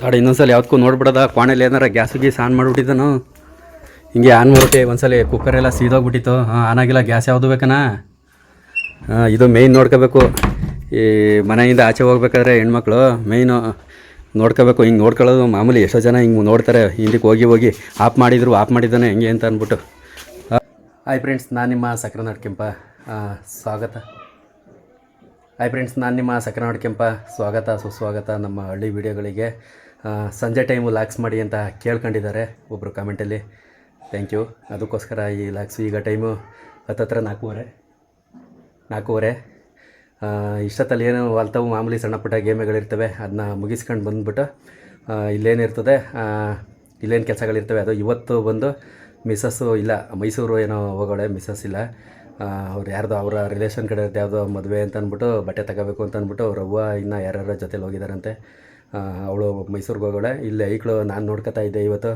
ತಾಡಿ ಇನ್ನೊಂದ್ಸಲ ಯಾವ್ದಕ್ಕೂ ನೋಡ್ಬಿಡೋದ. ಕೋಣೆಲಿ ಏನಾರ ಗ್ಯಾಸ್ ಗೀಸ್ ಆನ್ ಮಾಡಿಬಿಟ್ಟಿದ್ದಾನು? ಹಿಂಗೆ ಆನ್ ಮಾಡ್ಬಿಟ್ಟೆ. ಒಂದ್ಸಲ ಕುಕ್ಕರೆಲ್ಲ ಸೀದೋಗ್ಬಿಟ್ಟಿತ್ತು. ಹಾಂ ಆನ್ ಆಗಿಲ್ಲ. ಗ್ಯಾಸ್ ಯಾವುದು ಬೇಕನಾ? ಇದು ಮೇಯ್ನ್ ನೋಡ್ಕೋಬೇಕು. ಈ ಮನೆಯಿಂದ ಆಚೆ ಹೋಗ್ಬೇಕಾದ್ರೆ ಹೆಣ್ಮಕ್ಳು ಮೇಯ್ನು ನೋಡ್ಕೋಬೇಕು. ಹಿಂಗೆ ನೋಡ್ಕೊಳ್ಳೋದು ಮಾಮೂಲಿ ಎಷ್ಟೋ ಜನ ಹಿಂಗೆ ನೋಡ್ತಾರೆ. ಹಿಂದಕ್ಕೆ ಹೋಗಿ ಹೋಗಿ ಆಫ್ ಮಾಡಿದ್ರು ಆಫ್ ಮಾಡಿದ್ದಾನೆ ಹೆಂಗೆ ಅಂತ ಅಂದ್ಬಿಟ್ಟು. ಹಾಯ್ ಫ್ರೆಂಡ್ಸ್ ನಾನು ನಿಮ್ಮ ಸಕ್ಕರೆ ಕೆಂಪ. ಆ, ಸ್ವಾಗತ. ಹಾಯ್ ಫ್ರೆಂಡ್ಸ್ ನಾನು ನಿಮ್ಮ ಸಕ್ಕರೆ ಕೆಂಪ. ಸ್ವಾಗತ ಸುಸ್ವಾಗತ ನಮ್ಮ ಹಳ್ಳಿ ವಿಡಿಯೋಗಳಿಗೆ. ಸಂಜೆ ಟೈಮು ಲ್ಯಾಕ್ಸ್ ಮಾಡಿ ಅಂತ ಕೇಳ್ಕೊಂಡಿದ್ದಾರೆ ಒಬ್ಬರು ಕಾಮೆಂಟಲ್ಲಿ. ಥ್ಯಾಂಕ್ ಯು ಅದಕ್ಕೋಸ್ಕರ ಈ ಲ್ಯಾಕ್ಸು ಈಗ ಟೈಮು ಹತ್ತತ್ರ ನಾಲ್ಕೂವರೆ. ನಾಲ್ಕೂವರೆ. ಇಷ್ಟೊತ್ತಲ್ಲಿ ಏನು ವಾಲ್ತವು ಮಾಮೂಲಿ ಸಣ್ಣ ಪುಟ್ಟ ಗೇಮ್ಗಳಿರ್ತವೆ ಅದನ್ನ ಮುಗಿಸ್ಕೊಂಡು ಬಂದುಬಿಟ್ಟು ಇಲ್ಲೇನಿರ್ತದೆ ಇಲ್ಲೇನು ಕೆಲಸಗಳಿರ್ತವೆ. ಅದು ಇವತ್ತು ಬಂದು ಮಿಸ್ಸಸ್ಸು ಇಲ್ಲ, ಮೈಸೂರು ಏನೋ ಹೋಗೋಳೆ ಮಿಸ್ಸಸ್ ಇಲ್ಲ. ಅವ್ರು ಯಾರ್ದು ಅವರ ರಿಲೇಷನ್ ಕಡೆ ಯಾವುದೋ ಮದುವೆ ಅಂತ ಅಂದ್ಬಿಟ್ಟು, ಬಟ್ಟೆ ತಗೋಬೇಕು ಅಂತ ಅಂದ್ಬಿಟ್ಟು, ಅವ್ರ ಅವ್ವ ಇನ್ನು ಯಾರ್ಯಾರ ಜೊತೆಲಿ ಹೋಗಿದ್ದಾರಂತೆ ಅವಳು ಮೈಸೂರಿಗೆ ಹೋಗೋಳೆ. ಇಲ್ಲಿ ಐಕ್ಳು ನಾನು ನೋಡ್ಕೊತಾ ಇದ್ದೆ ಇವತ್ತು.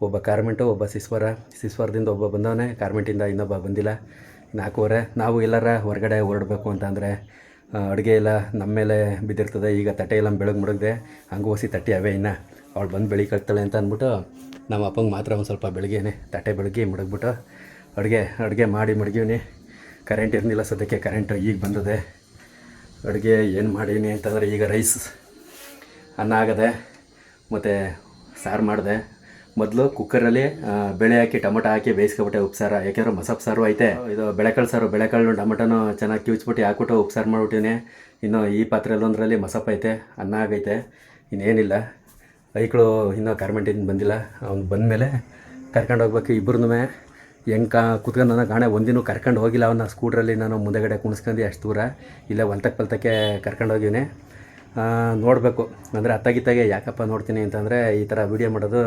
ಒಬ್ಬ ಕಾರ್ಮೆಂಟು, ಒಬ್ಬ ಸಿಸ್ವರ ಸಿಸ್ವರದಿಂದ ಒಬ್ಬ ಬಂದವನೇ, ಕಾರ್ಮೆಂಟಿಂದ ಇನ್ನೊಬ್ಬ ಬಂದಿಲ್ಲ. ನಾಲ್ಕೂವರೆ. ನಾವು ಎಲ್ಲರ ಹೊರಗಡೆ ಹೊರಡಬೇಕು ಅಂತಂದರೆ ಅಡುಗೆ ಎಲ್ಲ ನಮ್ಮ ಮೇಲೆ ಬಿದ್ದಿರ್ತದೆ. ಈಗ ತಟ್ಟೆ ಎಲ್ಲ ಬೆಳಗ್ಗೆ ಮುಡಗದೆ. ಹಂಗೆ ಓಸಿ ತಟ್ಟೆ ಅವೇ ಇನ್ನು. ಅವಳು ಬಂದು ಬೆಳಿಗ್ಗೆ ಕಳ್ತಾಳೆ ಅಂತ ಅಂದ್ಬಿಟ್ಟು, ನಮ್ಮ ಅಪ್ಪಂಗೆ ಮಾತ್ರ ಒಂದು ಸ್ವಲ್ಪ ಬೆಳಗ್ಗೆನೆ ತಟ್ಟೆ ಬೆಳಗ್ಗೆ ಮುಡಗ್ಬಿಟ್ಟು, ಅಡುಗೆ ಅಡುಗೆ ಮಾಡಿ ಮಡಗಿವ್ನಿ. ಕರೆಂಟ್ ಇರಲಿಲ್ಲ ಸದ್ಯಕ್ಕೆ. ಕರೆಂಟು ಈಗ ಬಂದದೆ. ಅಡುಗೆ ಏನು ಮಾಡೀನಿ ಅಂತಂದರೆ ಈಗ ರೈಸ್ ಅನ್ನ ಆಗದೆ ಮತ್ತು ಸಾರು ಮಾಡಿದೆ. ಮೊದಲು ಕುಕ್ಕರಲ್ಲಿ ಬೆಳೆ ಹಾಕಿ ಟೊಮೊಟೊ ಹಾಕಿ ಬೇಯಿಸ್ಕೊಬಿಟ್ಟೆ ಉಪ್ಸಾರ. ಯಾಕೆಂದ್ರೆ ಮಸಪ್ ಸಾರು ಐತೆ. ಇದು ಬೆಳೆಕಾಳು ಸಾರು, ಬೆಳೆಕಾಳು ಟೊಮೊಟೊನು ಚೆನ್ನಾಗಿ ಕಿವಿಚ್ಬಿಟ್ಟು ಹಾಕ್ಬಿಟ್ಟು ಉಪ್ಸಾರು ಮಾಡಿಬಿಟ್ಟಿನಿ ಇನ್ನು ಈ ಪಾತ್ರೆಯಲ್ಲಿ ಒಂದರಲ್ಲಿ ಮಸಪ್ ಐತೆ ಅನ್ನ ಆಗೈತೆ ಇನ್ನೇನಿಲ್ಲ. ಐಕ್ಳು ಇನ್ನೂ ಕಾರ್ಮೆಂಟಿಂದ ಬಂದಿಲ್ಲ. ಅವ್ನು ಬಂದಮೇಲೆ ಕರ್ಕೊಂಡು ಹೋಗ್ಬೇಕು ಇಬ್ಬರನ್ನೂ ಹೆಂಗೆ ಕಾ, ಕುತ್ಕೊಂಡು ನನ್ನ ಗಾಣೆ ಒಂದಿನೂ ಕರ್ಕೊಂಡು ಹೋಗಿಲ್ಲ ಅವನ್ನ ಸ್ಕೂಟ್ರಲ್ಲಿ. ನಾನು ಮುಂದೆಗಡೆ ಕುಣಿಸ್ಕೊಂಡು ಅಷ್ಟು ದೂರ. ಇಲ್ಲ ಒಲ್ತಕ್ಕೆ ಪಲ್ತಕ್ಕೆ ಕರ್ಕೊಂಡು ಹೋಗಿವ್ನಿ. ನೋಡಬೇಕು. ಅಂದರೆ ಅತ್ತಾಗಿತ್ತಾಗೆ ಯಾಕಪ್ಪ ನೋಡ್ತೀನಿ ಅಂತಂದರೆ ಈ ಥರ ವೀಡಿಯೋ ಮಾಡೋದು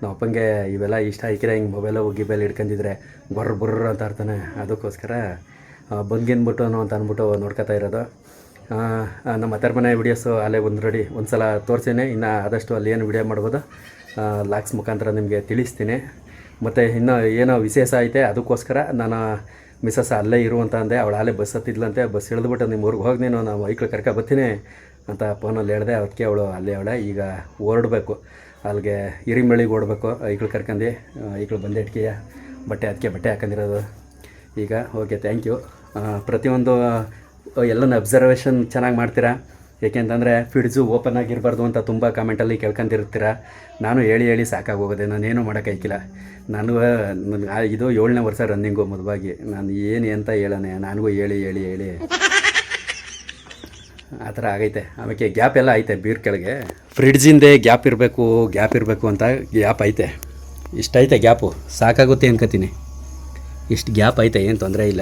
ನಮ್ಮ ಅಪ್ಪಂಗೆ ಇವೆಲ್ಲ ಇಷ್ಟ ಆಯ್ಕಿರ ಹಿಂಗೆ ಮೊಬೈಲು ಗಿಬೈಲ್ ಹಿಡ್ಕೊಂಡಿದ್ರೆ ಬರ್ರ ಬುರ್ರ ಅಂತ ಇರ್ತಾನೆ ಅದಕ್ಕೋಸ್ಕರ ಬಂದ್ಗಿನ್ಬಿಟ್ಟು ಅಂತ ಅಂದ್ಬಿಟ್ಟು ನೋಡ್ಕೊತಾ ಇರೋದು. ನಮ್ಮ ಅತ್ತರ ಮನೆ ವೀಡಿಯೋಸು ಅಲ್ಲೇ ಒಂದು ರೆಡಿ ಒಂದು ಸಲ ತೋರಿಸ್ತೀನಿ ಇನ್ನು ಆದಷ್ಟು ಅಲ್ಲಿ ಏನು ವೀಡಿಯೋ ಮಾಡ್ಬೋದು ಲಾಕ್ಸ್ ಮುಖಾಂತರ ನಿಮಗೆ ತಿಳಿಸ್ತೀನಿ. ಮತ್ತು ಇನ್ನೂ ಏನೋ ವಿಶೇಷ ಐತೆ, ಅದಕ್ಕೋಸ್ಕರ ನಾನು ಮಿಸ್ಸಸ್ ಅಲ್ಲೇ ಇರು ಅಂತ ಅಂದೆ. ಅವಳು ಅಲ್ಲೇ ಬಸ್ ಹತ್ತಿದ್ಲಂತೆ. ಬಸ್ ಇಳಿದ್ಬಿಟ್ಟು ನಿಮ್ಮ ಊರಿಗೆ ಹೋಗಿ ನೀನು ನಾವು ಐಕ್ಳು ಕರ್ಕೊ ಬರ್ತೀನಿ. ಅಂತ ಫೋನಲ್ಲಿ ಹೇಳಿದೆ, ಅದಕ್ಕೆ ಅವಳು ಅಲ್ಲೇ ಅವಳೆ. ಈಗ ಹೊರಡಬೇಕು ಅಲ್ಲಿಗೆ ಹಿರಿಮಳಿಗೆ ಓಡಬೇಕು ಐಕ್ಳು ಕರ್ಕೊಂಡು ಐಕ್ಳು ಬಂದೆ ಇಟ್ಕೆಯ ಬಟ್ಟೆ, ಅದಕ್ಕೆ ಬಟ್ಟೆ ಹಾಕೊಂಡಿರೋದು. ಈಗ ಓಕೆ ಥ್ಯಾಂಕ್ ಯು ಪ್ರತಿಯೊಂದು ಎಲ್ಲನ ಅಬ್ಸರ್ವೇಷನ್ ಚೆನ್ನಾಗಿ ಮಾಡ್ತೀರಾ? ಏಕೆಂತಂದರೆ ಫ್ರಿಡ್ಜು ಓಪನ್ ಆಗಿರಬಾರ್ದು ಅಂತ ತುಂಬ ಕಾಮೆಂಟಲ್ಲಿ ಕೇಳ್ಕೊಂಡಿರ್ತೀರ? ನಾನು ಹೇಳಿ ಹೇಳಿ ಸಾಕಾಗೋಗಿದೆ. ನಾನೇನು ಮಾಡೋಕ್ಕಾಯ್ಕಿಲ್ಲ ನಾನು ಇದು ಏಳನೇ ವರ್ಷ ರನ್ನಿಂಗು ಮದುವಾಗಿ. ನಾನು ಏನು ಅಂತ ಹೇಳೋಣ? ನನಗೂ ಹೇಳಿ ಹೇಳಿ ಹೇಳಿ. ಆ ಥರ ಆಗೈತೆ. ಆಮೇಲೆ ಗ್ಯಾಪ್ ಎಲ್ಲ ಐತೆ ಬೀರ್ ಕೆಳಗೆ. ಫ್ರಿಡ್ಜಿಂದೆ ಗ್ಯಾಪ್ ಇರಬೇಕು ಗ್ಯಾಪ್ ಇರಬೇಕು ಅಂತ ಗ್ಯಾಪ್ ಐತೆ. ಇಷ್ಟೈತೆ ಗ್ಯಾಪು. ಸಾಕಾಗುತ್ತೆ ಅನ್ಕೋತೀನಿ. ಇಷ್ಟು ಗ್ಯಾಪ್ ಐತೆ, ಏನು ತೊಂದರೆ ಇಲ್ಲ.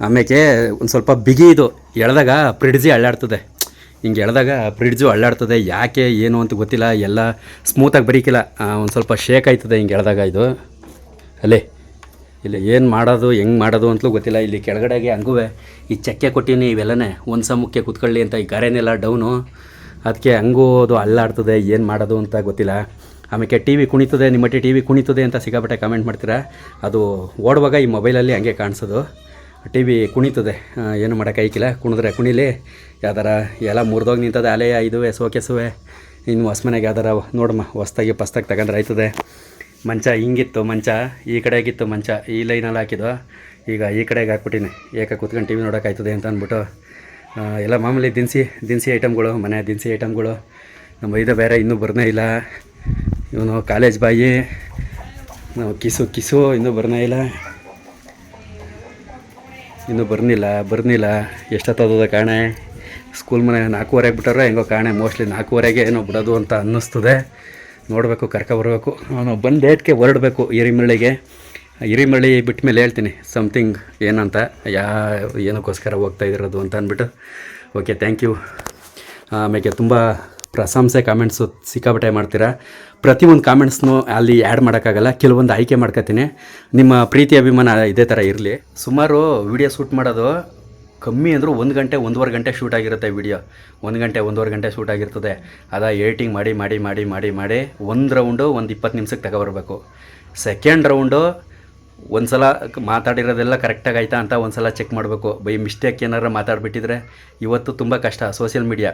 ಆಮೇಲೆ ಒಂದು ಸ್ವಲ್ಪ ಬಿಗಿ ಇದು. ಎಳೆದಾಗ ಫ್ರಿಡ್ಜಿ ಅಳ್ಳಾಡ್ತದೆ. ಹಿಂಗೆ ಎಳೆದಾಗ ಫ್ರಿಡ್ಜು ಅಳ್ಳಾಡ್ತದೆ. ಯಾಕೆ, ಏನು ಅಂತ ಗೊತ್ತಿಲ್ಲ. ಎಲ್ಲ ಸ್ಮೂತಾಗಿ ಬರೀಕಿಲ್ಲ. ಒಂದು ಸ್ವಲ್ಪ ಶೇಕ್ ಆಯ್ತದೆ ಹಿಂಗೆ ಎಳೆದಾಗ ಇದು. ಅಲ್ಲೇ. ಇಲ್ಲಿ ಏನು ಮಾಡೋದು, ಹೆಂಗೆ ಮಾಡೋದು ಅಂತಲೂ ಗೊತ್ತಿಲ್ಲ. ಇಲ್ಲಿ ಕೆಳಗಡೆಗೆ ಹಂಗುವೆ. ಈ ಚಕ್ಕೆ ಕೊಟ್ಟಿನಿ ಇವೆಲ್ಲನೇ. ಒಂದು ಸಮಕ್ಕೆ ಕುತ್ಕೊಳ್ಳಿ ಅಂತ ಈ ಗಾರೆನೆಲ್ಲ ಡೌನು. ಅದಕ್ಕೆ ಹಂಗೂ ಅದು ಅಲ್ಲಾಡ್ತದೆ, ಏನು ಮಾಡೋದು ಅಂತ ಗೊತ್ತಿಲ್ಲ. ಆಮೇಲೆ ಟಿ ವಿ ಕುಣಿತದೆ, ನಿಮ್ಮ ಟಿ ವಿ ಕುಣಿತದೆ ಅಂತ ಸಿಕ್ಕಾಪಟ್ಟೆ ಕಮೆಂಟ್ ಮಾಡ್ತೀರಾ? ಅದು ಓಡುವಾಗ ಈ ಮೊಬೈಲಲ್ಲಿ ಹಂಗೆ ಕಾಣಿಸೋದು. ಟಿ ವಿ ಕುಣಿತದೆ. ಏನು ಮಾಡೋಕ್ಕಾಯ್ಕಿಲ್ಲ ಕುಣಿದ್ರೆ ಕುಣಿಲಿ. ಯಾವ್ದಾರ ಎಲ್ಲ ಮುರಿದೋಗಿ ನಿಂತದೆ ಅಲೆ ಇದುವೆ, ಸೋಕೆಸುವೆ. ಇನ್ನು ಹೊಸ ಮನೆಗೆ ಯಾವ್ದಾರ ನೋಡಮ್ಮ, ಹೊಸ್ದಾಗಿ ಪಸ್ತಾಗಿ ತಗೊಂಡ್ರೆ ಆಯ್ತದೆ. ಮಂಚ ಹಿಂಗಿತ್ತು, ಮಂಚ ಈ ಕಡೆಗಿತ್ತು, ಮಂಚ ಈ ಲೈನಲ್ಲಿ ಹಾಕಿದ್ದು ಈಗ ಈ ಕಡೆಗೆ ಹಾಕ್ಬಿಟ್ಟಿನಿ. ಏಕ ಕೂತ್ಕೊಂಡು ಟಿ ವಿ ನೋಡೋಕ್ಕಾಯ್ತದೆ ಅಂತ ಅಂದ್ಬಿಟ್ಟು ಎಲ್ಲ ಮಾಮೂಲಿ ದಿನಸಿ ದಿನಸಿ ಐಟಮ್ಗಳು, ಮನೆ ದಿನಸಿ ಐಟಮ್ಗಳು. ನಮ್ಮ ಇದು ಬೇರೆ ಇನ್ನೂ ಬರ್ನೇ ಇಲ್ಲ. ಇವನು ಕಾಲೇಜ್ ಬಾಯಿ. ನಾವು ಕಿಸು ಕಿಸು, ಇನ್ನೂ ಬರ್ನೇ ಇಲ್ಲ. ಇನ್ನೂ ಬರ್ನಿಲ್ಲ ಬರ್ನಿಲ್ಲ. ಎಷ್ಟೊತ್ತದ ಕಾಣೆ? ಸ್ಕೂಲ್ ಮನೆ ನಾಲ್ಕೂವರೆಗೆ ಬಿಟ್ಟಾರೋ ಹೆಂಗೋ ಕಾಣೆ. ಮೋಸ್ಟ್ಲಿ ನಾಲ್ಕೂವರೆಗೆ ಏನೋ ಬಿಡೋದು ಅಂತ ಅನ್ನಿಸ್ತದೆ. ನೋಡಬೇಕು, ಕರ್ಕೊ ಬರಬೇಕು. ಅವನು ಬಂದು ಡೇಟ್ಗೆ ಹೊರಡಬೇಕು ಹಿರಿಮಳ್ಳಿಗೆ. ಹಿರಿಮಳ್ಳಿ ಬಿಟ್ಟ ಮೇಲೆ ಹೇಳ್ತೀನಿ ಸಮಥಿಂಗ್ ಏನಂತ, ಯಾ, ಏನಕ್ಕೋಸ್ಕರ ಹೋಗ್ತಾ ಇದಿರೋದು ಅಂತ ಅಂದ್ಬಿಟ್ಟು. ಓಕೆ ಥ್ಯಾಂಕ್ ಯು ಆಮೇಲೆ ತುಂಬ ಪ್ರಶಂಸೆ ಕಾಮೆಂಟ್ಸು ಸಿಕ್ಕಾಬಟ್ಟೆ ಮಾಡ್ತೀರಾ. ಪ್ರತಿಯೊಂದು ಕಾಮೆಂಟ್ಸ್ನು ಅಲ್ಲಿ ಆ್ಯಡ್ ಮಾಡೋಕ್ಕಾಗಲ್ಲ, ಕೆಲವೊಂದು ಆಯ್ಕೆ ಮಾಡ್ಕೊತೀನಿ. ನಿಮ್ಮ ಪ್ರೀತಿ, ಅಭಿಮಾನ ಇದೇ ಥರ ಇರಲಿ. ಸುಮಾರು ವಿಡಿಯೋ ಶೂಟ್ ಮಾಡೋದು ಕಮ್ಮಿ ಅಂದರೂ ಒಂದು ಗಂಟೆ, ಒಂದೂವರೆ ಗಂಟೆ ಶೂಟ್ ಆಗಿರುತ್ತೆ ವಿಡಿಯೋ ಒಂದು ಗಂಟೆ, ಒಂದೂವರೆ ಗಂಟೆ ಶೂಟ್ ಆಗಿರ್ತದೆ. ಅದ ಏಟಿಂಗ್ ಮಾಡಿ ಮಾಡಿ ಮಾಡಿ ಮಾಡಿ ಮಾಡಿ ಒಂದು ರೌಂಡು ಒಂದು ಇಪ್ಪತ್ತು ನಿಮಿಷಕ್ಕೆ ತಗೊಬರ್ಬೇಕು ಸೆಕೆಂಡ್ ರೌಂಡು ಒಂದು ಸಲ ಮಾತಾಡಿರೋದೆಲ್ಲ ಕರೆಕ್ಟಾಗಿ ಆಯ್ತಾ ಅಂತ ಒಂದು ಸಲ ಚೆಕ್ ಮಾಡಬೇಕು. ಬೈ ಮಿಸ್ಟೇಕ್ ಏನಾರು ಮಾತಾಡಿಬಿಟ್ಟಿದ್ರೆ ಇವತ್ತು ತುಂಬ ಕಷ್ಟ ಸೋಷಿಯಲ್ ಮೀಡಿಯಾ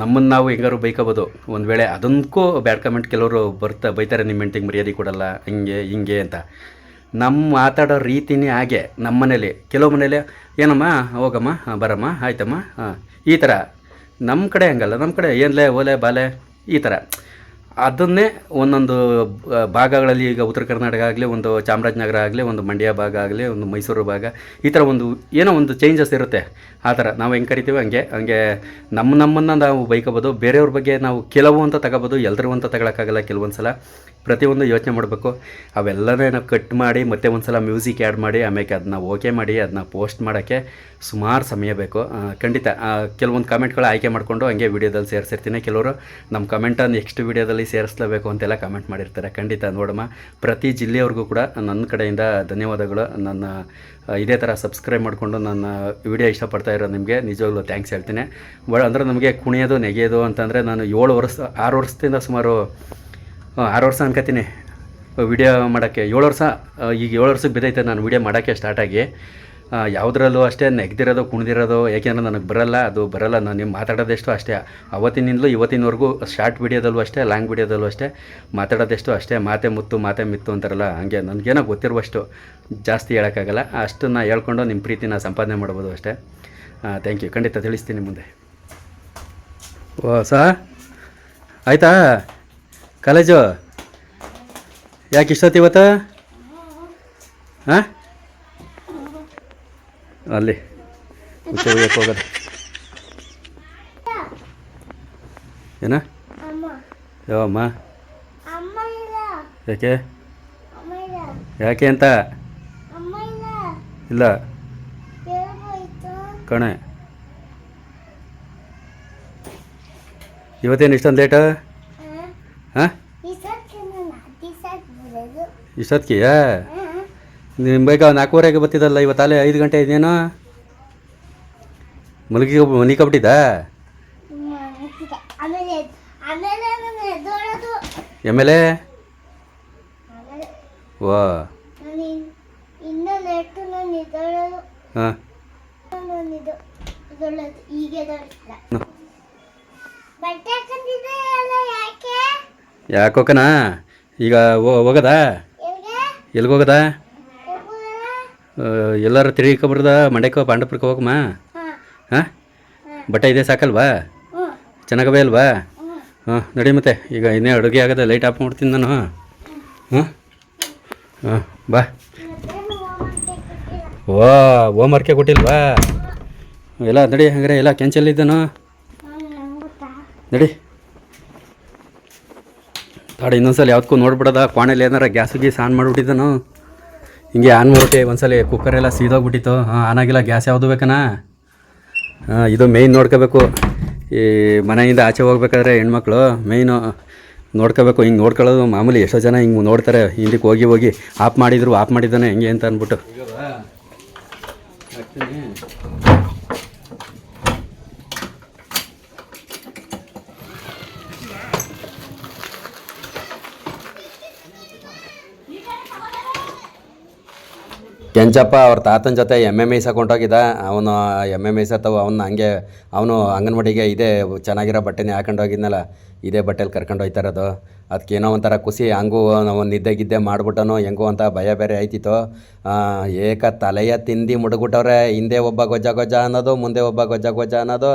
ನಮ್ಮನ್ನು ನಾವು ಹೆಂಗಾರು ಬೈಕೋಬೋದು. ಒಂದು ವೇಳೆ ಅದಕ್ಕೂ ಬ್ಯಾಡ್ ಕಮೆಂಟ್ ಕೆಲವರು ಬರ್ತಾ ಬೈತಾರೆ ನಿಮ್ಮ ಹೆಂಡ್ತಿಗೆ ಮರ್ಯಾದೆ ಕೊಡಲ್ಲ, ಹಿಂಗೆ ಹಿಂಗೆ ಅಂತ. ನಮ್ಮ ಮಾತಾಡೋ ರೀತಿನೇ ಹಾಗೆ ನಮ್ಮ ಮನೇಲಿ ಕೆಲವು ಮನೇಲಿ ಏನಮ್ಮ? ಹೋಗಮ್ಮ? ಬರಮ್ಮ. ಆಯ್ತಮ್ಮ. ಈ ಥರ ನಮ್ಮ ಕಡೆ ಹಂಗಲ್ಲ. ನಮ್ಮ ಕಡೆ ಏನ್ಲೆ, ಓಲೆ, ಬಾಲೆ, ಈ ಥರ ಅದನ್ನೇ ಒಂದೊಂದು ಭಾಗಗಳಲ್ಲಿ ಈಗ ಉತ್ತರ ಕರ್ನಾಟಕ ಆಗಲಿ, ಒಂದು ಚಾಮರಾಜನಗರ ಆಗಲಿ, ಒಂದು ಮಂಡ್ಯ ಭಾಗ ಆಗಲಿ, ಒಂದು ಮೈಸೂರು ಭಾಗ, ಈ ಥರ ಒಂದು, ಏನೋ ಒಂದು ಚೇಂಜಸ್ ಇರುತ್ತೆ. ಆ ಥರ ನಾವು ಹೆಂಗೆ ಕರಿತೀವಿ ಹಂಗೆ ಹಂಗೆ ನಮ್ಮ ನಮ್ಮನ್ನು ನಾವು ಬೈಕೋಬೋದು. ಬೇರೆಯವ್ರ ಬಗ್ಗೆ ನಾವು ಕೆಲವು ಅಂತ ತಗೋಬೋದು. ಎಲ್ಲರೂ ಅಂತ ತಗೊಳಕ್ಕಾಗಲ್ಲ ಕೆಲವೊಂದು ಸಲ ಪ್ರತಿಯೊಂದು ಯೋಚನೆ ಮಾಡಬೇಕು. ಅವೆಲ್ಲನೇ ನಾವು ಕಟ್ ಮಾಡಿ, ಮತ್ತೆ ಒಂದು ಸಲ ಮ್ಯೂಸಿಕ್ ಆ್ಯಡ್ ಮಾಡಿ ಆಮೇಲೆ ಅದನ್ನ ಓಕೆ ಮಾಡಿ ಅದನ್ನ ಪೋಸ್ಟ್ ಮಾಡೋಕ್ಕೆ ಸುಮಾರು ಸಮಯ ಬೇಕು. ಖಂಡಿತ ಕೆಲವೊಂದು ಕಮೆಂಟ್ಗಳು ಆಯ್ಕೆ ಮಾಡಿಕೊಂಡು ಹಂಗೆ ವೀಡಿಯೋದಲ್ಲಿ ಸೇರಿಸಿರ್ತೀನಿ. ಕೆಲವರು ನಮ್ಮ ಕಮೆಂಟನ್ನು ನೆಕ್ಸ್ಟ್ ವೀಡಿಯೋದಲ್ಲಿ ಸೇರಿಸ್ಲೇಬೇಕು ಅಂತೆಲ್ಲ ಕಮೆಂಟ್ ಮಾಡಿರ್ತಾರೆ. ಖಂಡಿತ ನೋಡಮ್ಮ. ಪ್ರತಿ ಜಿಲ್ಲೆಯವ್ರಿಗೂ ಕೂಡ ನನ್ನ ಕಡೆಯಿಂದ ಧನ್ಯವಾದಗಳು. ನನ್ನ ಇದೇ ಥರ ಸಬ್ಸ್ಕ್ರೈಬ್ ಮಾಡಿಕೊಂಡು ನನ್ನ ವಿಡಿಯೋ ಇಷ್ಟಪಡ್ತಾ ಇರೋ ನಿಮಗೆ ನಿಜವಾಗ್ಲೂ ಥ್ಯಾಂಕ್ಸ್ ಹೇಳ್ತೀನಿ. ಬ ಅಂದರೆ ನಮಗೆ ಕುಣಿಯೋದು, ನೆಗೆಯೋದು ಅಂತಂದರೆ ನಾನು ಏಳು ವರ್ಷ, ಆರು ವರ್ಷದಿಂದ ಸುಮಾರು ಆರು ವರ್ಷ ಅನ್ಕೋತೀನಿ. ವಿಡಿಯೋ ಮಾಡೋಕ್ಕೆ. ಏಳು ವರ್ಷ ಈಗ ಏಳು ವರ್ಷಕ್ಕೆ ಬಿದ್ದೈತೆ ನಾನು ವಿಡಿಯೋ ಮಾಡೋಕ್ಕೆ ಸ್ಟಾರ್ಟಾಗಿ ಯಾವುದ್ರಲ್ಲೂ ಅಷ್ಟೇ ನೆಗ್ದಿರೋದು, ಕುಣಿದಿರೋದು ಯಾಕೆಂದ್ರೆ ನನಗೆ ಬರಲ್ಲ. ಅದು ಬರಲ್ಲ, ನಾನು ನೀವು ಮಾತಾಡೋದೆಷ್ಟು ಅಷ್ಟೇ. ಅವತ್ತಿನಿಂದಲೂ ಇವತ್ತಿನವರೆಗೂ ಶಾರ್ಟ್ ವೀಡಿಯೋದಲ್ಲೂ ಅಷ್ಟೇ ಲಾಂಗ್ ವೀಡಿಯೋದಲ್ಲೂ ಅಷ್ಟೇ ಮಾತಾಡೋದೆಷ್ಟು ಅಷ್ಟೇ. ಮಾತೆ ಮುತ್ತು, ಮಾತೆ ಮಿತ್ತು ಅಂತಾರಲ್ಲ, ಹಾಗೆ ನನಗೇನೋ ಗೊತ್ತಿರುವಷ್ಟು ಜಾಸ್ತಿ ಹೇಳೋಕ್ಕಾಗಲ್ಲ. ಅಷ್ಟನ್ನು ಹೇಳ್ಕೊಂಡು ನಿಮ್ಮ ಪ್ರೀತಿನ ಸಂಪಾದನೆ ಮಾಡ್ಬೋದು ಅಷ್ಟೇ. ಥ್ಯಾಂಕ್ ಯು ಖಂಡಿತ ತಿಳಿಸ್ತೀನಿ ಮುಂದೆ. ಓ, ಸಾ? ಆಯಿತಾ? ಕಾಲೇಜು? ಯಾಕೆ ಇಷ್ಟೊತ್ತು ಇವತ್ತು? ಹಾಂ ಅಲ್ಲಿ. ಹುಚ್ಚ ಒಯ್ಯಕ್ಕೆ ಹೋಗೋದು. ಏನ? ಯಾವಮ್ಮ ಯಾಕೆ? ಯಾಕೆ ಅಂತ? ಇಲ್ಲ. ಕಣೆ. ಇವತ್ತೇನು ಇಷ್ಟೊಂದು ಲೇಟು ಹಾಂ ದಿಸಕ್ಕೆ ನಾನು ದಿಸಕ್ ಬರೋದು ಇಷ್ಟೊತ್ತಿಗೆಯಾ ನಿಮ್ಮ ಬೇಗ ನಾಲ್ಕೂವರೆಗೆ ಬರ್ತಿದ್ದಲ್ಲ ಇವತ್ತಾಲೆ ಐದು ಗಂಟೆ ಇದೇನೋ? ಮಲಗಿ ಮನಿ ಆಮೇಲೆ ಆಮೇಲೆ ನಾನು ಎದ್ದೋಳೋದು ಎಂ ಎಲ್ ಎ? ವಾ. ನಾನು ಹಾಂ ಅಲ್ಲ ಯಾಕೋಕನಾ? ಈಗ ಹೋಗದಾ? ಎಲ್ಗೆ ಎಲ್ಲಿಗೆ ಹೋಗದಾ ಎಲ್ಲರೂ ತಿರುಗಿಕೊಬರ್ದ? ಮಂಡ್ಯಕ್ಕೆ ಪಾಂಡಪುರಕ್ಕೆ ಹೋಗಮ್ಮ ಹಾ. ಬಟ್ಟೆ ಇದೆ ಸಾಕಲ್ವಾ? ಚೆನ್ನಾಗವೇ ಅಲ್ವಾ? ಹಾಂ ನಡಿ ಮತ್ತೆ. ಈಗ ಇನ್ನೇ ಅಡುಗೆ ಆಗದೆ ಲೈಟ್ ಆಫ್ ಮಾಡ್ತೀನಿ ನಾನು. ಹಾಂ? ಹಾಂ ಬಾ. ಓ ಹೋಮ್ ವರ್ಕೇ ಕೊಟ್ಟಿಲ್ವಾ? ಎಲ್ಲ ನಡಿ ಹಂಗಾರೆ ಎಲ್ಲ ನಾನು. ಗೊತ್ತಾ? ನಡಿ. ತಾಡಿ ಇನ್ನೊಂದ್ಸಲ ಯಾವ್ದಕ್ಕೂ ನೋಡ್ಬಿಡದ. ಕೋಣೆಲಿ ಏನಾರ ಗ್ಯಾಸ್ ಗೀಸ್ ಆನ್ ಮಾಡಿಬಿಟ್ಟಿದ್ದಾನು ಹಿಂಗೆ ಆನ್ ಮಾಡ್ಬಿಟ್ಟು, ಒಂದ್ಸಲ ಕುಕ್ಕರೆಲ್ಲ ಸೀದೋಗ್ಬಿಟ್ಟಿತ್ತು. ಹಾಂ, ಆನ್ ಆಗಿಲ್ಲ, ಗ್ಯಾಸ್ ಯಾವುದು ಬೇಕನ? ಇದು ಮೇಯ್ನ್ ನೋಡ್ಕೋಬೇಕು. ಈ ಮನೆಯಿಂದ ಆಚೆ ಹೋಗ್ಬೇಕಾದ್ರೆ ಹೆಣ್ಮಕ್ಳು ಮೇಯ್ನು ನೋಡ್ಕೋಬೇಕು. ಹಿಂಗೆ ನೋಡ್ಕೊಳ್ಳೋದು ಮಾಮೂಲಿ ಎಷ್ಟೋ ಜನ ಹಿಂಗೆ ನೋಡ್ತಾರೆ. ಹಿಂದಕ್ಕೆ ಹೋಗಿ ಹೋಗಿ ಆಫ್ ಮಾಡಿದ್ರು ಆಫ್ ಮಾಡಿದ್ದಾನೆ, ಹೆಂಗೆ ಅಂತ ಅಂದ್ಬಿಟ್ಟು. ಕೆಂಚಪ್ಪ ಅವ್ರ ತಾತನ ಜೊತೆ ಎಮ್ಮೆ ಮೇಯ್ಸಕೊಂಡೋಗಿದ್ದ ಅವನು ಎಮ್ಮೆ ಮೇಯ್ಸತ್ತವ ಅವನು ಹಂಗೆ, ಅವನು ಅಂಗನವಾಡಿಗೆ ಇದೇ ಚೆನ್ನಾಗಿರೋ ಬಟ್ಟೆನೇ ಹಾಕೊಂಡು ಹೋಗಿದ್ನಲ್ಲ, ಇದೇ ಬಟ್ಟೆಲಿ ಕರ್ಕೊಂಡು ಹೋಯ್ತಾ ಇರೋದು. ಅದಕ್ಕೇನೋ ಒಂಥರ ಖುಷಿ, ಹಂಗೂ ನಾವು ನಿದ್ದೆ ಗಿದ್ದೆ ಮಾಡಿಬಿಟ್ಟನು, ಹೆಂಗೋ ಅಂತ ಭಯ ಬೇರೆ ಆಯ್ತಿತ್ತು. ಏಕ ತಲೆಯ ತಿಂದು ಮುಡುಗ್ಬಿಟ್ಟವ್ರೆ ಹಿಂದೆ ಒಬ್ಬ ಗೊಜ್ಜ ಗೊಜ್ಜ ಅನ್ನೋದು, ಮುಂದೆ ಒಬ್ಬ ಗೊಜ್ಜ ಗೊಜ್ಜ ಅನ್ನೋದು.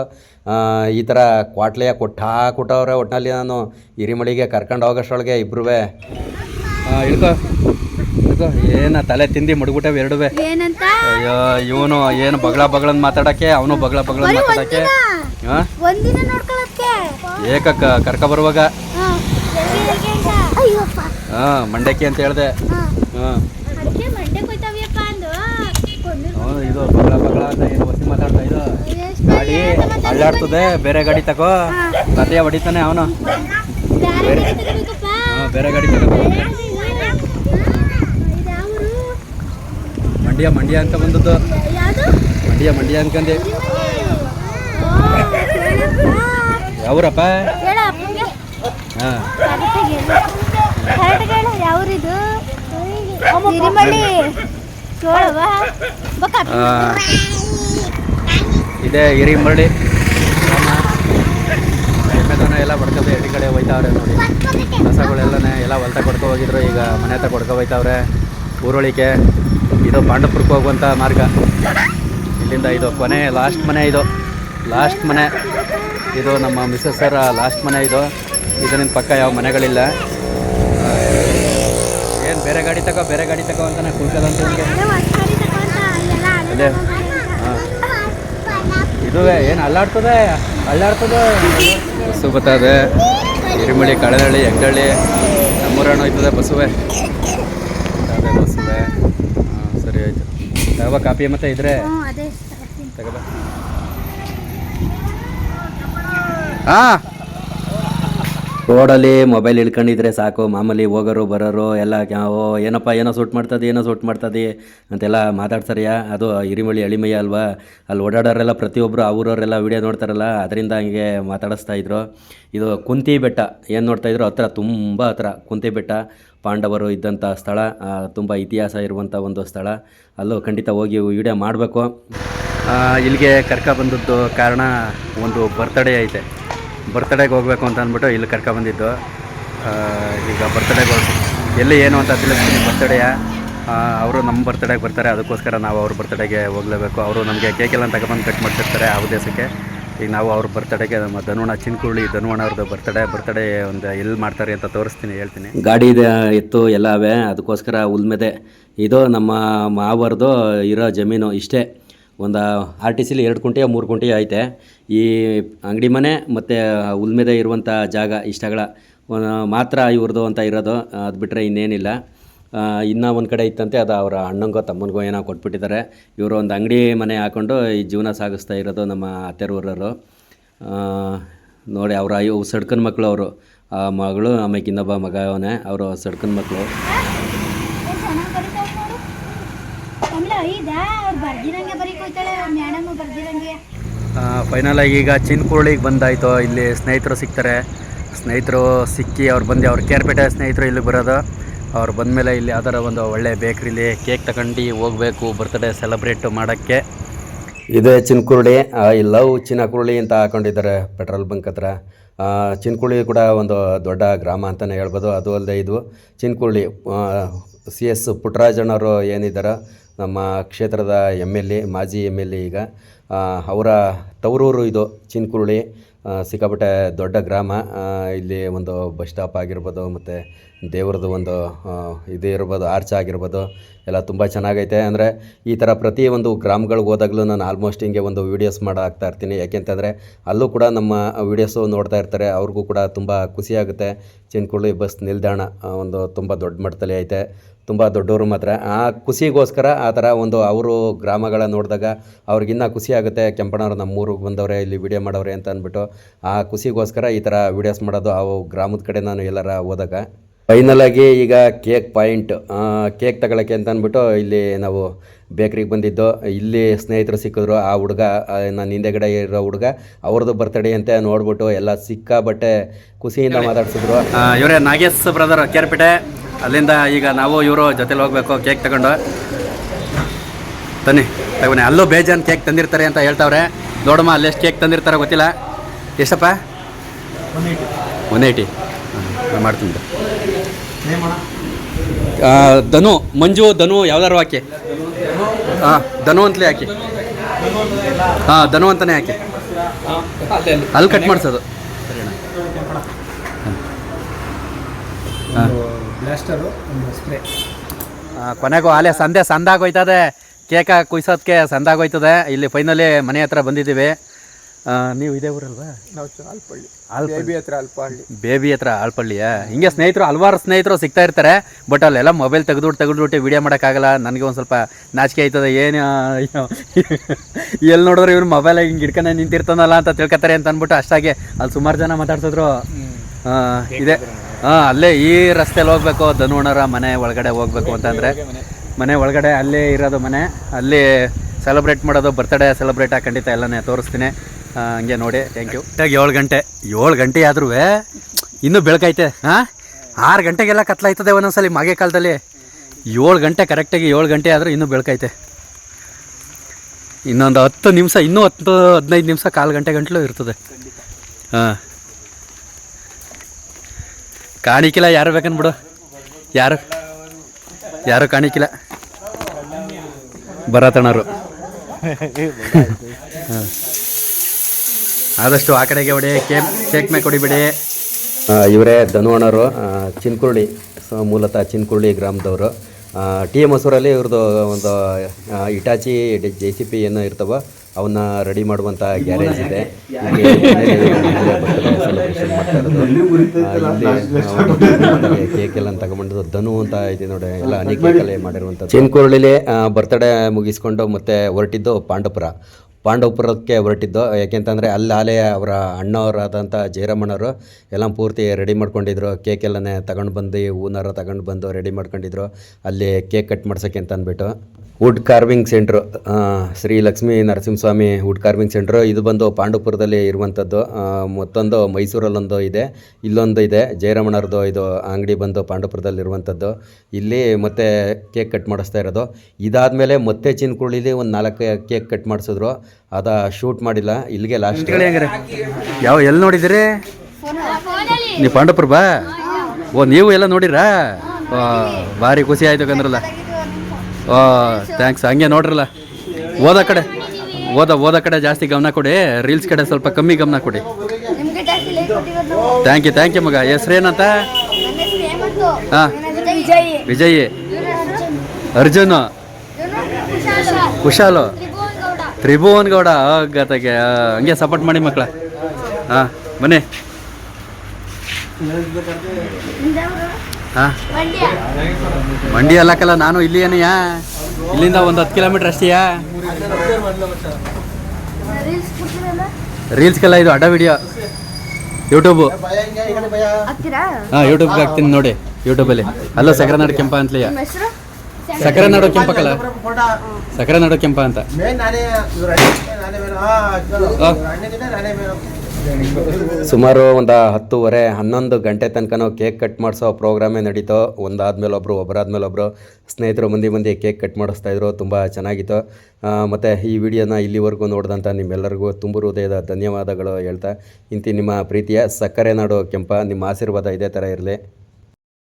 ಈ ಥರ ಕ್ವಾಟ್ಲೆಯ ಕೊಟ್ಟಾಕ್ಬಿಟ್ಟವ್ರೆ ಒಟ್ಟಿನಲ್ಲಿ ನಾನು, ಹಿರಿಮಳಿಗೆ ಕರ್ಕೊಂಡು ಹೋಗೋಷ್ಟೊಳಗೆ ಇಬ್ರೂ ಇಳ್ಕೊ ಇಳ್ಕೊ ಏನ ತಲೆ ತಿಂದಿ ಮುಡುಗ್ಬಿಟ್ಟವೆ ಎರಡುವೆ? ಏನಂತ? ಅಯ್ಯೋ ಇವನು ಏನು ಬಗಳ ಬಗಳನ್ ಮಾತಾಡಕ್ಕೆ ಅವನು ಬಗಳ ಬಗಳನ್ ಮಾತಾಡಕ್ಕೆ? ಹಾ ಒಂದಿನ ನೋಡ್ಕೊಳಕ್ಕೆ? ಏಕ ಕ- ಕರ್ಕ ಬರುವಾಗ? ಅಯ್ಯಪ್ಪ. ಹಾ ಮಂಡಕ್ಕಿ ಅಂತ ಹೇಳ್ದೆ. ಹಾ. ಇದು ಬಗಳ ಬಗಳ ಅಂತ ಏನು ವಸಿ ಮಾತಾಡ್ತಾ ಇದು ಗಾಡಿ ಅಳ್ಳಾಡ್ತದೆ ಬೇರೆ ಗಾಡಿ ತಗೋ. ಕತೆಯ ಹೊಡಿತಾನೆ ಅವನು. ಹಾ ಬೇರೆ ಗಾಡಿ ತಗೋ ಮಂಡ್ಯ ಮಂಡ್ಯ ಅಂತ ಬಂದದ್ದು. ಮಂಡ್ಯ ಮಂಡ್ಯ ಅನ್ಕಂದೆ ಯಾವ್ರಪ್ಪ? ಇದೆ ಹಿರಿ ಹಾ. ಯಾವ್ರಿದು? ಇದೇ ಹಿರಿಮರಳಿ ಟೊಮೆಟೊನ ಎಲ್ಲ ಬಡ್ಕೋದು ಎಡಿ ಕಡೆ ಹೋಯ್ತಾವ್ರೆ ನೋಡಿ. ಕಸಗಳೆಲ್ಲನೇ ಎಲ್ಲ ಹೊಲ್ತ ಕೊಡ್ಕೊ ಹೋಗಿದ್ರು. ಈಗ ಮನೆ ಹತ್ರ ಕೊಡ್ಕೊ ಹೋಯ್ತಾವ್ರೆ. ಊರೊಳಿಕೆ ಇದು ಪಾಂಡಪುರಕ್ಕೆ ಹೋಗುವಂಥ ಮಾರ್ಗ. ಇಲ್ಲಿಂದ ಇದು ಕೊನೆ ಲಾಸ್ಟ್ ಮನೆ ಇದು. ಲಾಸ್ಟ್ ಮನೆ. ಇದು ನಮ್ಮ ಮಿಸಸ್ ಸರ್ ಲಾಸ್ಟ್ ಮನೆ ಇದು. ಇದರಿಂದ ಪಕ್ಕ ಯಾವ ಮನೆಗಳಿಲ್ಲ. ಏನು ಬೇರೆ ಗಾಡಿ ತಗೋ, ಬೇರೆ ಗಾಡಿ ತಗೋ ಅಂತಾನೆ ಕುಲ್ಕದಂತ ನಿಮಗೆ ಅದೇ ಹಾಂ. ಇದುವೇ, ಏನು ಅಲ್ಲಾಡ್ತದೆ? ಅಲ್ಲಾಡ್ತದೆ? ಬಸ್ಸು ಬರ್ತದೆ ಹಿರಿಮಳಿ ಕಳೆದಳ್ಳಿ ಎಗ್ಗಳ್ಳಿ ನಮ್ಮೂರಣ್ಣ ಹೋಯ್ತದೆ ಬಸ್ಸುವೆ. ಬಸ್ಸುವೆ. ಆಯಿತು. ತಗೋಬ ಕಾಪಿ ಮತ್ತೆ ಇದ್ರೆ ಅದೇ ತಗೋಬ ಹಾಂ ರೋಡಲ್ಲಿ ಮೊಬೈಲ್ ಇಳ್ಕೊಂಡಿದ್ರೆ ಸಾಕು, ಮಾಮೂಲಿ ಹೋಗೋರು, ಬರೋರು, ಎಲ್ಲ ಓ, ಏನಪ್ಪ, ಏನೋ ಸೂಟ್ ಮಾಡ್ತದೆ, ಏನೋ ಸೂಟ್ ಮಾಡ್ತದೆ ಅಂತೆಲ್ಲ ಮಾತಾಡ್ತಾರ್ಯಾ ಅದು ಹಿರಿಮಳಿ ಎಳಿಮಯ್ಯ ಅಲ್ವಾ? ಅಲ್ಲಿ ಓಡಾಡೋರೆಲ್ಲ ಪ್ರತಿಯೊಬ್ಬರು ಆ ಊರವರೆಲ್ಲ ವಿಡಿಯೋ ನೋಡ್ತಾರಲ್ಲ, ಅದರಿಂದ ಹಂಗೆ ಮಾತಾಡಿಸ್ತಾ ಇದ್ರು. ಇದು ಕುಂತಿ ಬೆಟ್ಟ, ಏನು ನೋಡ್ತಾ ಇದ್ರು? ಹತ್ರ, ತುಂಬ ಹತ್ರ, ಕುಂತಿ ಬೆಟ್ಟ, ಪಾಂಡವರು ಇದ್ದಂಥ ಸ್ಥಳ ತುಂಬ ಇತಿಹಾಸ ಇರುವಂಥ ಒಂದು ಸ್ಥಳ. ಅಲ್ಲೂ ಖಂಡಿತ ಹೋಗಿ ವಿಡಿಯೋ ಮಾಡಬೇಕು. ಇಲ್ಲಿಗೆ ಕರ್ಕ ಬಂದದ್ದು ಕಾರಣ ಒಂದು ಬರ್ತಡೇ ಐತೆ. ಬರ್ತ್ಡೇಗೆ ಹೋಗ್ಬೇಕು ಅಂತ ಅಂದ್ಬಿಟ್ಟು ಇಲ್ಲಿ ಕರ್ಕ ಬಂದಿದ್ದು. ಈಗ ಬರ್ತ್ಡೇಗೆ ಹೋಗಿ ಎಲ್ಲಿ ಏನು ಅಂತ ತಿಳಿಸ್ತೀನಿ, ಬರ್ತ್ಡೇಯ. ಅವರು ನಮ್ಮ ಬರ್ತಡೇಗೆ ಬರ್ತಾರೆ, ಅದಕ್ಕೋಸ್ಕರ ನಾವು ಅವ್ರ ಬರ್ತಡೇಗೆ ಹೋಗಲೇಬೇಕು. ಅವರು ನಮಗೆ ಕೇಕೆಲ್ಲ ತಗೊಬಂದು ಕಟ್ ಮಾಡ್ತಿರ್ತಾರೆ ಆ ಉದ್ದೇಶಕ್ಕೆ. ಈಗ ನಾವು ಅವ್ರ ಬರ್ತಡೇಗೆ ನಮ್ಮ ಧನುವಣ ಚಿನ್ಕುಳ್ಳಿ ಧನುವಣ ಅವ್ರದ್ದು ಬರ್ತಡೇ ಬರ್ತಡೇ ಒಂದು ಎಲ್ಲಿ ಮಾಡ್ತಾರೆ ಅಂತ ತೋರಿಸ್ತೀನಿ, ಹೇಳ್ತೀನಿ. ಗಾಡಿ ಇತ್ತು ಎಲ್ಲವೇ ಅದಕ್ಕೋಸ್ಕರ ಉಲ್ಮೆದೆ. ಇದು ನಮ್ಮ ಮಾವರ್ದು ಇರೋ ಜಮೀನು, ಇಷ್ಟೇ. ಒಂದು ಆರ್ ಟಿ ಸಿಲಿ ಎರಡು ಕುಂಟೆ, ಮೂರು ಕುಂಟೆ ಐತೆ. ಈ ಅಂಗಡಿ ಮನೆ ಮತ್ತು ಉಲ್ಮೆದೆ ಇರುವಂಥ ಜಾಗ ಇಷ್ಟಗಳ ಮಾತ್ರ ಇವ್ರದ್ದು ಅಂತ ಇರೋದು. ಅದು ಬಿಟ್ಟರೆ ಇನ್ನೇನಿಲ್ಲ. ಇನ್ನೂ ಒಂದು ಕಡೆ ಇತ್ತಂತೆ, ಅದು ಅವರ ಅಣ್ಣಂಗೋ, ತಮ್ಮನಿಗೋ ಏನೋ ಕೊಟ್ಬಿಟ್ಟಿದ್ದಾರೆ. ಇವರು ಒಂದು ಅಂಗಡಿ ಮನೆ ಹಾಕ್ಕೊಂಡು ಈ ಜೀವನ ಸಾಗಿಸ್ತಾ ಇರೋದು ನಮ್ಮ ಅತ್ತೆರೂರವರು. ನೋಡಿ, ಅವರ ಇವು ಸಡ್ಕನ್ ಮಕ್ಕಳು ಅವರು. ಆ ಮಗಳು ಆಮೇಲೆ ಇನ್ನೊಬ್ಬ ಮಗ ಅವನೇ, ಅವರು ಸಡ್ಕನ್ ಮಕ್ಕಳು ಕಮಲ ಫೈನಲ್ ಆಗಿ ಈಗ ಚಿನ್ಕುರ್ಳಿಗೆ ಬಂದಾಯ್ತು. ಇಲ್ಲಿ ಸ್ನೇಹಿತರು ಸಿಗ್ತಾರೆ. ಸ್ನೇಹಿತರು ಸಿಕ್ಕಿ ಅವ್ರು ಬಂದು, ಅವ್ರ ಕೇರ್ಪೇಟೆ ಸ್ನೇಹಿತರು ಇಲ್ಲಿ ಬರೋದು. ಅವ್ರು ಬಂದಮೇಲೆ ಇಲ್ಲಿ ಯಾವ್ದಾರ ಒಂದು ಒಳ್ಳೆ ಬೇಕ್ರಿಲಿ ಕೇಕ್ ತಗೊಂಡು ಹೋಗಬೇಕು ಬರ್ತ್ಡೇ ಸೆಲೆಬ್ರೇಟ್ ಮಾಡೋಕ್ಕೆ. ಇದೇ ಚಿನ್ಕುರುಳಿ. ಐ ಲವ್ ಚಿನ್ನಕುರುಳಿ ಅಂತ ಹಾಕೊಂಡಿದ್ದಾರೆ ಪೆಟ್ರೋಲ್ ಬಂಕ್ ಹತ್ರ. ಚಿನ್ಕುರುಳಿ ಕೂಡ ಒಂದು ದೊಡ್ಡ ಗ್ರಾಮ ಅಂತಲೇ ಹೇಳ್ಬೋದು. ಅದು ಅಲ್ಲದೆ ಇದು ಚಿನ್ಕುರುಳಿ. ಸಿ ಎಸ್ ಪುಟ್ಟರಾಜಣ್ಣವರು ಏನಿದ್ದಾರೆ ನಮ್ಮ ಕ್ಷೇತ್ರದ ಎಂ ಎಲ್ ಎ ಮಾಜಿ ಎಂ ಎಲ್ ಎ ಈಗ ಅವರ ತವರೂರು ಇದು ಚಿನ್ಕುರುಳಿ ಸಿಕ್ಕಾಪಟ್ಟೆ ದೊಡ್ಡ ಗ್ರಾಮ ಇಲ್ಲಿ ಒಂದು ಬಸ್ ಸ್ಟಾಪ್ ಆಗಿರ್ಬೋದು, ಮತ್ತು ದೇವ್ರದ್ದು ಒಂದು ಇದು ಇರ್ಬೋದು, ಆರ್ಚ್ ಆಗಿರ್ಬೋದು, ಎಲ್ಲ ತುಂಬ ಚೆನ್ನಾಗೈತೆ. ಅಂದರೆ ಈ ಥರ ಪ್ರತಿಯೊಂದು ಗ್ರಾಮಗಳಿಗೆ ಹೋದಾಗಲೂ ನಾನು ಆಲ್ಮೋಸ್ಟ್ ಹಿಂಗೆ ಒಂದು ವೀಡಿಯೋಸ್ ಮಾಡಾಕ್ತಾ ಇರ್ತೀನಿ. ಯಾಕೆಂತಂದರೆ ಅಲ್ಲೂ ಕೂಡ ನಮ್ಮ ವೀಡಿಯೋಸು ನೋಡ್ತಾ ಇರ್ತಾರೆ. ಅವ್ರಿಗೂ ಕೂಡ ತುಂಬ ಖುಷಿಯಾಗುತ್ತೆ ಚಿನ್ಕುಳ್ಳಿ ಬಸ್ ನಿಲ್ದಾಣ ಒಂದು ತುಂಬ ದೊಡ್ಡ ಮಟ್ಟದಲ್ಲಿ ಐತೆ. ತುಂಬ ದೊಡ್ಡವರು ಮಾತ್ರ. ಆ ಖುಷಿಗೋಸ್ಕರ ಆ ಥರ ಒಂದು ಅವರು ಗ್ರಾಮಗಳ ನೋಡಿದಾಗ ಅವ್ರಿಗಿನ್ನ ಖುಷಿ ಆಗುತ್ತೆ. ಕೆಂಪಣ್ಣವ್ರು ನಮ್ಮ ಊರಿಗೆ ಬಂದವರೇ, ಇಲ್ಲಿ ವಿಡಿಯೋ ಮಾಡೋರೆ ಅಂತ ಅಂದ್ಬಿಟ್ಟು ಆ ಖುಷಿಗೋಸ್ಕರ ಈ ಥರ ವೀಡಿಯೋಸ್ ಮಾಡೋದು ಆ ಗ್ರಾಮದ ಕಡೆ ನಾನು ಎಲ್ಲರ ಹೋದಾಗ. ಫೈನಲ್ ಆಗಿ ಈಗ ಕೇಕ್ ಪಾಯಿಂಟ್ ಕೇಕ್ ತಗೊಳಕ್ಕೆ ಅಂತ ಅಂದ್ಬಿಟ್ಟು ಇಲ್ಲಿ ನಾವು ಬೇಕ್ರಿಗೆ ಬಂದಿದ್ದು. ಇಲ್ಲಿ ಸ್ನೇಹಿತರು ಸಿಕ್ಕಿದ್ರು ಆ ಹುಡುಗ ನನ್ನ ಹಿಂದೆಗಡೆ ಇರೋ ಹುಡುಗ. ಅವ್ರದ್ದು ಬರ್ತಡೇ ಅಂತ ನೋಡ್ಬಿಟ್ಟು ಎಲ್ಲ ಸಿಕ್ಕಾಬಟ್ಟೆ ಖುಷಿಯಿಂದ ಮಾತಾಡ್ಸಿದ್ರು. ಇವರೇ ನಾಗೇಶ್ ಬ್ರದರ್ ಕೇರ್ಪೇಟೆ. ಅಲ್ಲಿಂದ ಈಗ ನಾವು ಇವರು ಜೊತೆಲಿ ಹೋಗ್ಬೇಕು ಕೇಕ್ ತಗೊಂಡು. ತನ್ನಿ ತಗೊನಿ ಅಲ್ಲೂ ಬೇಜಾನ್ ಕೇಕ್ ತಂದಿರ್ತಾರೆ ಅಂತ ಹೇಳ್ತಾವ್ರೆ. ನೋಡಮ್ಮ ಅಲ್ಲೆಷ್ಟು ಕೇಕ್ ತಂದಿರ್ತಾರೆ ಗೊತ್ತಿಲ್ಲ. ಎಷ್ಟಪ್ಪ? ಒನ್ ಏಯ್ಟಿ ಮಾಡ್ತೀನಿ ಧನು ಮಂಜು ಧನು ಯಾವ್ದಾರು ಹಾಕಿ. ಹಾಂ ಧನು ಅಂತಲೇ ಹಾಕಿ. ಹಾಂ ಧನು ಅಂತಲೇ ಹಾಕಿ. ಅಲ್ಲಿ ಕಟ್ ಮಾಡಿಸೋದು. ಕೊನೆಗೂ ಆಲೆ ಸಂದೆ ಸಂದಾಗೋಯ್ತದೆ ಕೇಕ ಕುಯ್ಸೋದಕ್ಕೆ ಸಂದಾಗೋಯ್ತದೆ ಇಲ್ಲಿ ಫೈನಲಿ ಮನೆ ಹತ್ರ ಬಂದಿದ್ದೀವಿ. ನೀವು ಇದೇ ಊರಲ್ವಾ? ನಾವು ಚಾಲ್ಪಳ್ಳಿ. ಬೇಬಿ ಹತ್ರ ಅಲ್ಪಹಳ್ಳಿ ಬೇಬಿ ಹತ್ರ ಆಳ್ಪಳ್ಳಿಯಾ? ಹಿಂಗೆ ಸ್ನೇಹಿತರು ಹಲವಾರು ಸ್ನೇಹಿತರು ಸಿಗ್ತಾ ಇರ್ತಾರೆ ಬಟ್ ಅಲ್ಲೆಲ್ಲ ಮೊಬೈಲ್ ತೆಗೆದುಬಿಟ್ಟು ತೆಗೆದುಬಿಟ್ಟು ವಿಡಿಯೋ ಮಾಡೋಕ್ಕಾಗಲ್ಲ. ನನಗೆ ಒಂದು ಸ್ವಲ್ಪ ನಾಚಿಕೆ ಆಯ್ತದ. ಏನು ಎಲ್ಲಿ ನೋಡಿದ್ರೆ ಇವ್ರು ಮೊಬೈಲ್ ಹಿಂಗೆ ಹಿಡ್ಕೊಂಡೆ ನಿಂತಿರ್ತಾನಲ್ಲ ಅಂತ ತಿಳ್ಕೊತಾರೆ ಅಂತ ಅಂದ್ಬಿಟ್ಟು ಅಷ್ಟಾಗೆ ಅಲ್ಲಿ ಸುಮಾರು ಜನ ಮಾತಾಡ್ತಿದ್ರು. ಇದೆ. ಹಾಂ ಅಲ್ಲೇ ಈ ರಸ್ತೆಯಲ್ಲಿ ಹೋಗ್ಬೇಕು ಧನುವಣರ ಮನೆ ಒಳಗಡೆ ಹೋಗ್ಬೇಕು ಅಂತಂದರೆ ಮನೆ ಒಳಗಡೆ ಅಲ್ಲೇ ಇರೋದು ಮನೆ. ಅಲ್ಲಿ ಸೆಲೆಬ್ರೇಟ್ ಮಾಡೋದು ಬರ್ತ್ಡೇ ಸೆಲೆಬ್ರೇಟ್ ಖಂಡಿತ ಎಲ್ಲನೇ ತೋರಿಸ್ತೀನಿ. ಹಂಗೆ ನೋಡಿ ಥ್ಯಾಂಕ್ ಯು ಏಳು ಗಂಟೆ ಏಳು ಗಂಟೆ ಆದ್ರೂ ಇನ್ನೂ ಬೆಳಕೈತೆ ಹಾಂ? ಆರು ಗಂಟೆಗೆಲ್ಲ ಕತ್ಲಾಯ್ತದೆ ಒಂದೊಂದ್ಸಲಿ ಮಾಗೆ ಕಾಲದಲ್ಲಿ. ಏಳು ಗಂಟೆ ಕರೆಕ್ಟಾಗಿ ಏಳು ಗಂಟೆ ಆದರೂ ಇನ್ನೂ ಬೆಳಕೈತೆ. ಇನ್ನೊಂದು ಹತ್ತು ನಿಮಿಷ ಇನ್ನೂ ಹತ್ತು ಹದಿನೈದು ನಿಮಿಷ ಕಾಲು ಗಂಟೆ ಗಂಟಲು ಇರ್ತದೆ. ಹಾಂ. ಕಾಣಿಕಿಲ್ಲ ಯಾರು ಬೇಕನ್ ಬಿಡು? ಯಾರು? ಯಾರು ಕಾಣಿಕಿಲ್ಲ ಬರತಣರು ಆದಷ್ಟು ಆ ಕಡೆಗೆ ಹೊಡಿ ಕೇಕ್ ಕೇಕ್ ಮೇಲೆ ಕೊಡಿಬಿಡಿ ಇವರೇ ಧನುವಣ್ಣರು ಚಿನ್ಕುರುಳಿ ಮೂಲತಃ ಚಿನ್ಕುರುಳಿ ಗ್ರಾಮದವರು. ಟಿ ಎ ಮಸೂರಲ್ಲಿ ಇವ್ರದ್ದು ಒಂದು ಇಟಾಚಿ ಜೆ ಸಿ ಪಿ ಏನೋ ಇರ್ತವೋ ಅವನ್ನ ರೆಡಿ ಮಾಡುವಂಥ ಗ್ಯಾರೇಜ್ ಇದೆ. ಕೇಕ್ ಎಲ್ಲ ತಗೊಂಡು ಧನು ಅಂತ ಇದೆ ನೋಡಿ ಎಲ್ಲ ಅನೇಕ ಕೇಕಲ್ಲಿ ಮಾಡಿರುವಂಥ ಚಿನ್ಕುರುಳಿಲಿ ಬರ್ತ್ಡೇ ಮುಗಿಸ್ಕೊಂಡು ಮತ್ತೆ ಹೊರಟಿದ್ದು ಪಾಂಡವಪುರ. ಪಾಂಡವಪುರಕ್ಕೆ ಹೊರಟಿದ್ದು. ಯಾಕೆಂತಂದರೆ ಅಲ್ಲಿ ಆಲೇ ಅವರ ಅಣ್ಣವರಾದಂಥ ಜಯರಾಮಣ್ಣವರು ಎಲ್ಲ ಪೂರ್ತಿ ರೆಡಿ ಮಾಡ್ಕೊಂಡಿದ್ರು. ಕೇಕ್ ಎಲ್ಲನೇ ತಗೊಂಡು ಬಂದು, ಹೂನಾರ ತಗೊಂಡು ಬಂದು ರೆಡಿ ಮಾಡ್ಕೊಂಡಿದ್ರು. ಅಲ್ಲಿ ಕೇಕ್ ಕಟ್ ಮಾಡ್ಸೋಕ್ಕೆ ಅಂತ ಅಂದ್ಬಿಟ್ಟು wood carving centre Shri Lakshmi Narasimhaswamy wood carving centre ಇದು ಬಂದು ಪಾಂಡವಪುರದಲ್ಲಿ ಇರುವಂಥದ್ದು ಮತ್ತೊಂದು ಮೈಸೂರಲ್ಲೊಂದು ಇದೆ, ಇಲ್ಲೊಂದು ಇದೆ. ಜಯರಮಣರದು ಇದು ಅಂಗಡಿ ಬಂದು ಪಾಂಡವಪುರದಲ್ಲಿ ಇರುವಂಥದ್ದು ಇಲ್ಲಿ ಮತ್ತೆ ಕೇಕ್ ಕಟ್ ಮಾಡಿಸ್ತಾ ಇರೋದು. ಇದಾದಮೇಲೆ ಮತ್ತೆ ಚಿನ್ಕುಳಿಲಿ ಒಂದು ನಾಲ್ಕು ಕೇಕ್ ಕಟ್ ಮಾಡಿಸಿದ್ರು. ಅದ ಶೂಟ್ ಮಾಡಿಲ್ಲ, ಇಲ್ಲಿಗೆ ಲಾಸ್ಟ್ ಯಾವ ಎಲ್ಲಿ ನೋಡಿದಿರಿ? ನೀವು ಪಾಂಡವಪುರ ಬಾ? ಓ, ನೀವು ಎಲ್ಲ ನೋಡಿರಾ? ಭಾರಿ ಖುಷಿ ಆಯ್ತು ಕಂದ್ರಲ್ಲ. ಓ ಥ್ಯಾಂಕ್ಸ್ ಹಂಗೆ ನೋಡ್ರಲ್ಲ ಓದ ಕಡೆ ಓದ ಓದ ಕಡೆ ಜಾಸ್ತಿ ಗಮನ ಕೊಡಿ. ರೀಲ್ಸ್ ಕಡೆ ಸ್ವಲ್ಪ ಕಮ್ಮಿ ಗಮನ ಕೊಡಿ. ಥ್ಯಾಂಕ್ ಯು ಥ್ಯಾಂಕ್ ಯು ಮಗ. ಹೆಸ್ರೇನಂತ ಹಾಂ. ವಿಜಯ್. ಅರ್ಜುನ್. ಕುಶಾಲ್. ತ್ರಿಭುವನ್ ಗೌಡ. ಗತಗೆ ಹಂಗೆ ಸಪೋರ್ಟ್ ಮಾಡಿ ಮಕ್ಕಳ ಹಾಂ ಬನ್ನಿ? ಹಾಂ? ಮಂಡ್ಯ. ಮಂಡಿ ಅಲ್ಲಕ್ಕಲ್ಲ ನಾನು ಇಲ್ಲಿ ಏನಯ್ಯ ಇಲ್ಲಿಂದ ಒಂದು ಹತ್ತು ಕಿಲೋಮೀಟ್ರ್ ಅಷ್ಟೇಯಾ? ರೀಲ್ಸ್ಗೆಲ್ಲ ಇದು ಅಡ್ಡ ವಿಡಿಯೋ. ಯೂಟ್ಯೂಬು ಹಾಂ ಯೂಟ್ಯೂಬ್ಗೆ ಹಾಕ್ತೀನಿ ನೋಡಿ ಯೂಟ್ಯೂಬಲ್ಲಿ ಅಲ್ಲ. ಸಕ್ಕರೆ ನಾಡು ಕೆಂಪ ಅಂತಲೇ. ಸಕ್ಕರೆ ನಾಡು ಕೆಂಪಕ್ಕಲ್ಲ ಸಕ್ಕರೆ ನಾಡು ಕೆಂಪ ಅಂತ. ಸುಮಾರು ಒಂದು ಹತ್ತುವರೆ, ಹನ್ನೊಂದು ಗಂಟೆ ತನಕ ಕೇಕ್ ಕಟ್ ಮಾಡಿಸೋ ಪ್ರೋಗ್ರಾಮೇ ನಡೀತು. ಒಂದಾದ್ಮೇಲೆ ಒಬ್ಬರು ಒಬ್ಬರಾದ್ಮೇಲೆ ಒಬ್ಬರು ಸ್ನೇಹಿತರು ಮಂದಿ ಮಂದಿ ಕೇಕ್ ಕಟ್ ಮಾಡಿಸ್ತಾ ಇದ್ರು, ತುಂಬ ಚೆನ್ನಾಗಿತ್ತು. ಮತ್ತು ಈ ವಿಡಿಯೋನ ಇಲ್ಲಿವರೆಗೂ ನೋಡಿದಂಥ ನಿಮ್ಮೆಲ್ಲರಿಗೂ ತುಂಬ ಹೃದಯದ ಧನ್ಯವಾದಗಳು ಹೇಳ್ತಾ ಇಂತಿ ನಿಮ್ಮ ಪ್ರೀತಿಯ ಸಕ್ಕರೆ ನಾಡು ಕೆಂಪ, ನಿಮ್ಮ ಆಶೀರ್ವಾದ ಇದೇ ಥರ ಇರಲಿ.